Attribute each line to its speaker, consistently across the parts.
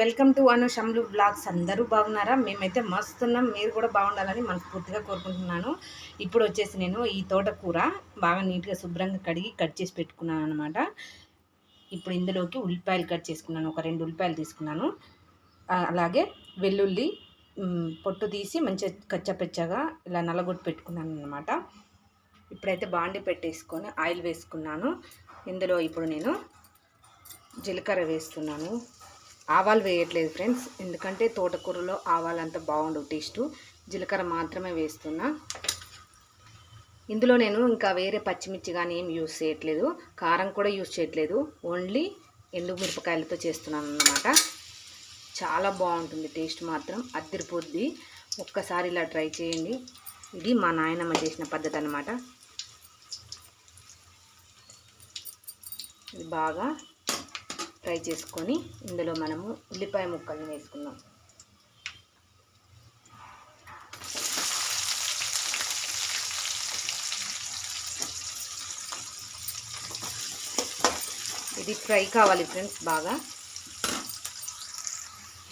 Speaker 1: Welcome to Anu Shamlu blogs. అందరూ బాగున్నారా? మేమైతే మస్తున్నాం. మీరు కూడా బాగుండాలని మనస్ఫూర్తిగా కోరుకుంటున్నాను. ఇప్పుడు వచ్చేసి నేను ఈ తోటకూర బాగా నీట్గా శుభ్రంగా కడిగి కట్ చేసి పెట్టుకున్నాను అనమాట ఇప్పుడు ఇందులోకి ఉల్లిపాయలు కట్ చేసుకున్నాను. ఒక రెండు ఉల్లిపాయలు తీసుకున్నాను. అలాగే వెల్లుల్లి పొట్టు తీసి మంచిగా కచ్చపెచ్చగా ఇలా నల్లగొట్టు పెట్టుకున్నాను అనమాట ఇప్పుడైతే బాండి పెట్టేసుకొని ఆయిల్ వేసుకున్నాను. ఇందులో ఇప్పుడు నేను జీలకర్ర వేస్తున్నాను. ఆవాలు వేయట్లేదు ఫ్రెండ్స్. ఎందుకంటే తోటకూరలో ఆవాలు అంత బాగుండవు టేస్టు. జీలకర్ర మాత్రమే వేస్తున్నా. ఇందులో నేను ఇంకా వేరే పచ్చిమిర్చి కానీ ఏం యూస్ చేయట్లేదు. కారం కూడా యూస్ చేయట్లేదు. ఓన్లీ ఎండు మిరపకాయలతో చేస్తున్నాను అన్నమాట. చాలా బాగుంటుంది టేస్ట్ మాత్రం అద్దరిపోద్ది. ఒక్కసారి ఇలా ట్రై చేయండి. ఇది మా నాయనమ్మ చేసిన పద్ధతి అనమాట ఇది బాగా ఫ్రై చేసుకొని ఇందులో మనము ఉల్లిపాయ ముక్కల్ని వేసుకుందాం. ఇది ఫ్రై కావాలి ఫ్రెండ్స్ బాగా.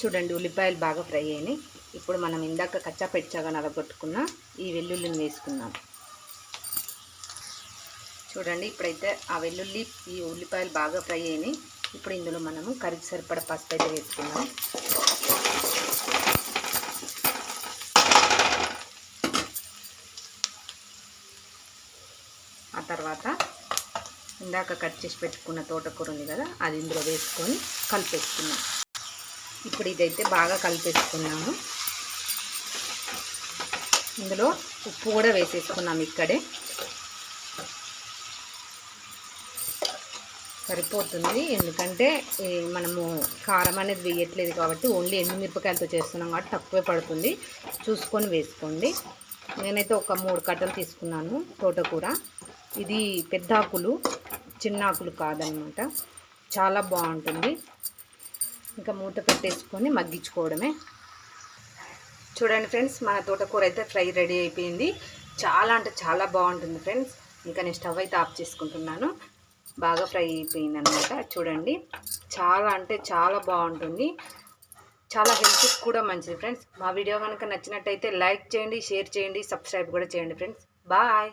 Speaker 1: చూడండి ఉల్లిపాయలు బాగా ఫ్రై అయినాయి. ఇప్పుడు మనం ఇందాక కచ్చా పెచ్చాగా నలగొట్టుకున్న ఈ వెల్లుల్లిని వేసుకుందాం. చూడండి ఇప్పుడైతే ఆ వెల్లుల్లి ఈ ఉల్లిపాయలు బాగా ఫ్రై అయినాయి. ఇప్పుడు ఇందులో మనము కర్రీకి సరిపడ పసుపు అయితే వేసుకున్నాం ఆ తర్వాత ఇందాక కట్ చేసి పెట్టుకున్న తోటకూర ఉంది కదా అది ఇందులో వేసుకొని కలిపేసుకున్నాం ఇప్పుడు ఇదైతే బాగా కలిపేసుకున్నాము ఇందులో ఉప్పు కూడా వేసేసుకున్నాం ఇక్కడే. సరిపోతుంది. ఎందుకంటే మనము కారం అనేది వేయట్లేదు కాబట్టి ఓన్లీ ఎండుమిరపకాయలతో చేస్తున్నాం కాబట్టి తక్కువే పడుతుంది. చూసుకొని వేసుకోండి. నేనైతే ఒక మూడు కట్టలు తీసుకున్నాను తోటకూర ఇది పెద్ద ఆకులు చిన్న ఆకులు కాదనమాట. చాలా బాగుంటుంది. ఇంకా మూత పెట్టేసుకొని మగ్గించుకోవడమే. చూడండి ఫ్రెండ్స్ మన తోటకూర అయితే ఫ్రై రెడీ అయిపోయింది. చాలా అంటే చాలా బాగుంటుంది ఫ్రెండ్స్. ఇంకా నేను స్టవ్ అయితే ఆఫ్ చేసుకుంటున్నాను. బాగా ఫ్రై అయిపోయింది అనమాట చూడండి. చాలా అంటే చాలా బాగుంటుంది. చాలా హెల్త్కి కూడా మంచిది ఫ్రెండ్స్. మా వీడియో కనుక నచ్చినట్టయితే లైక్ చేయండి షేర్ చేయండి సబ్స్క్రైబ్ కూడా చేయండి ఫ్రెండ్స్. బాయ్.